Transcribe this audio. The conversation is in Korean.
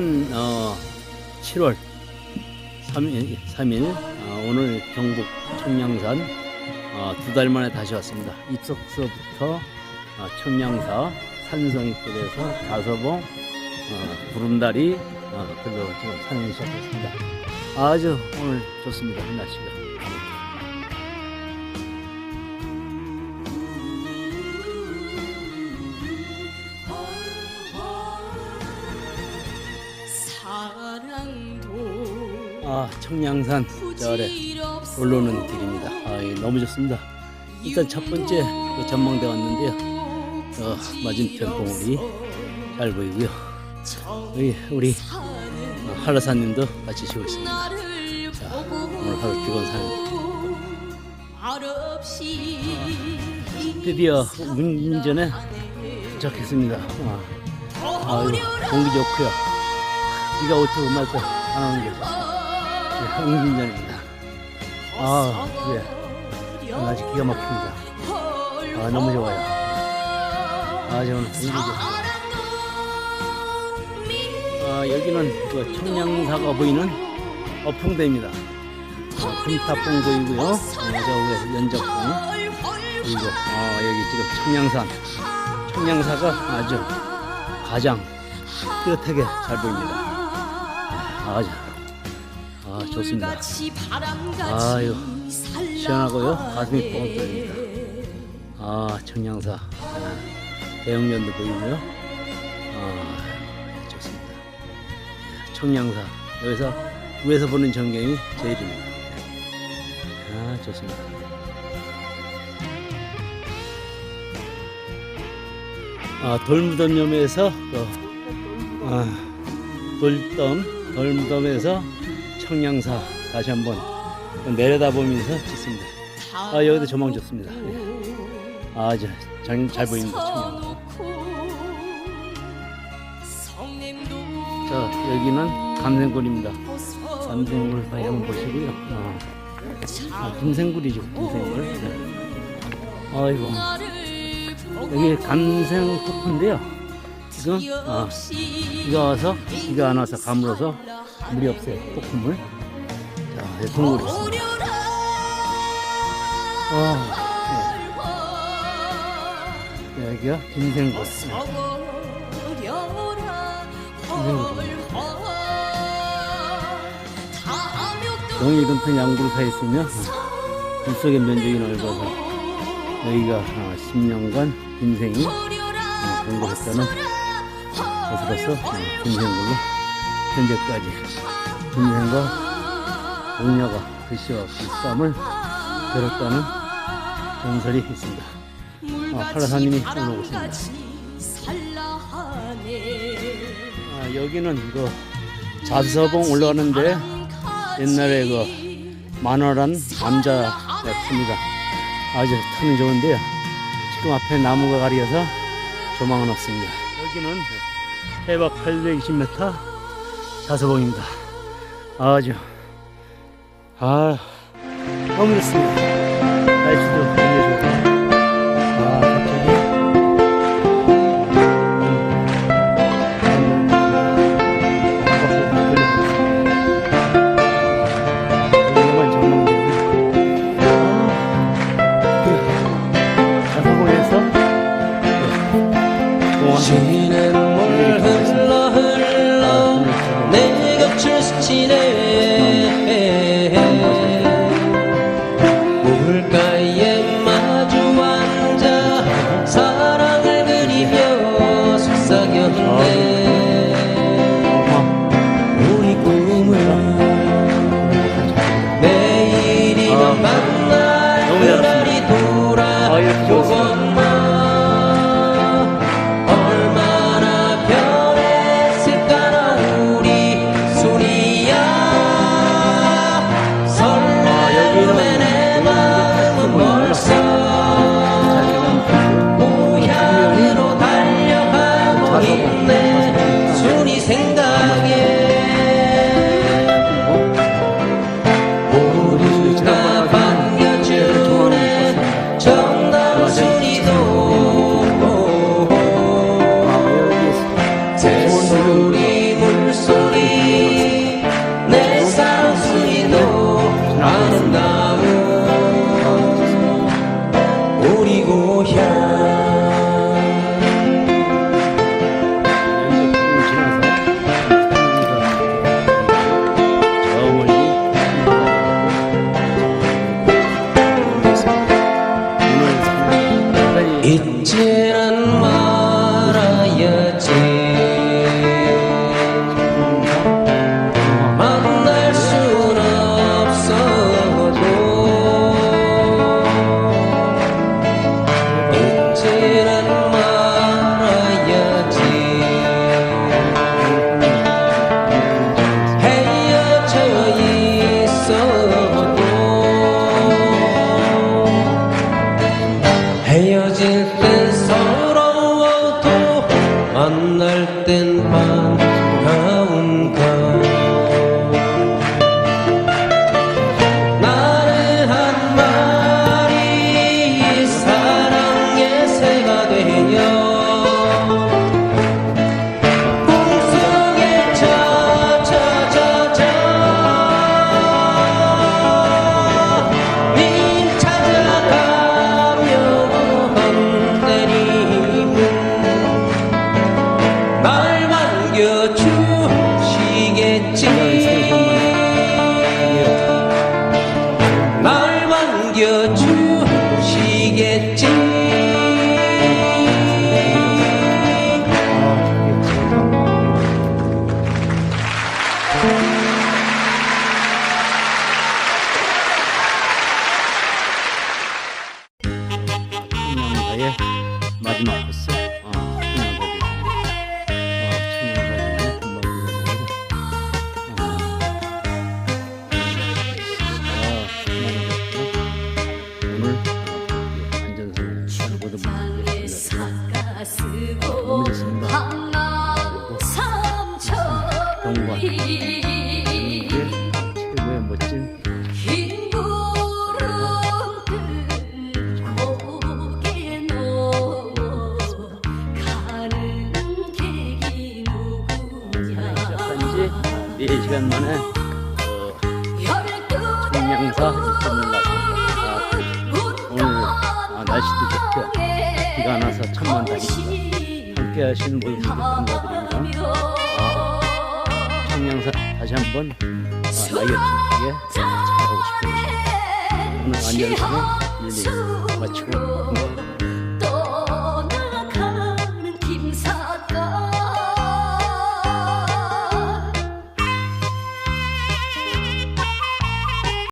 오늘은 어, 7월 3일, 3일 어, 오늘 경북 청량산 어, 두달 만에 다시 왔습니다. 입석서부터 어, 청량사 산성입구에서 다서봉 어, 구름다리 어, 그리고 지금 산행 시작했습니다. 아주 오늘 좋습니다. 날씨가. 아 청량산 저 아래 올라오는 길입니다. 아, 예, 너무 좋습니다. 일단 첫 번째 그 전망대 왔는데요. 어, 맞은편 봉우리 잘 보이고요. 여기 우리 어, 한라사님도 같이 쉬고 있습니다. 자, 오늘 하루 피곤 사는 말없이 드디어 운전에 도착했습니다. 아, 아유, 공기 좋고요. 비가 올지 말지 안 오는 게좋 습니다. 운전입니다. 아, 예. 아주 기가 막힙니다. 아, 너무 좋아요. 아, 저는 공기 좋습니다. 아, 여기는 그 청량사가 보이는 어풍대입니다. 어, 금탑봉 보이고요. 어, 저 위에 연적봉 그리고 어, 여기 지금 청량산. 청량사가 아주 가장 뚜렷하게 잘 보입니다. 아주 아 좋습니다. 아유, 시원하고요. 가슴이 뻥 뚫립니다. 아 청량사 아, 대형면도 보이고요. 아 좋습니다. 청량사 여기서 위에서 보는 전경이 제일입니다. 아 좋습니다. 아 돌무덤염에서 그, 아, 돌덤 돌무덤에서 청량사 다시 한번 내려다보면서 찍습니다. 아 여기도 조망 좋습니다. 예. 아주 잘, 잘 보입니다. 청량사. 자 여기는 감생굴입니다. 감생굴 방향 보시고요. 아, 아, 금생굴이죠. 금생굴. 네. 아이고 여기 감생 폭포인데요. 지금 아, 비가 와서 비가 안 와서 가물어서 물이 없어요. 폭포물. 자 여기 동굴이 있습니다. 아, 네. 여기가 김생굴. 동일 근편 양구를 서 있으며 물속의 면적이 넓어서 여기가 어, 10년간 빈생이 어, 공부했다는 것으로서 어, 빈생굴로 현재까지 빈생과 동녀가 글씨와 글싸움을 겨뤘다는 전설이 있습니다. 아, 한라사님이 올라오고 있습니다. 아, 여기는 그 자서봉 올라가는데 옛날에 그 만화란 남자였습니다. 아주 타는 좋은데요. 지금 앞에 나무가 가려서 조망은 없습니다. 여기는 해발 820m 자서봉입니다. 아주 아 너무 좋습니다. 날씨도 곁을 지 4시간 만에 어, 청량사 입장을 났습니다. 아, 오늘 아, 날씨도 좋고 비가 안 와서 천만 다행입니다. 함께 하신 모든 분들 감사드립니다. 아, 청량사 다시 한번 아, 낙엽진하게 찾아가고 싶습니다. 오늘 안전상에 일일이 마치고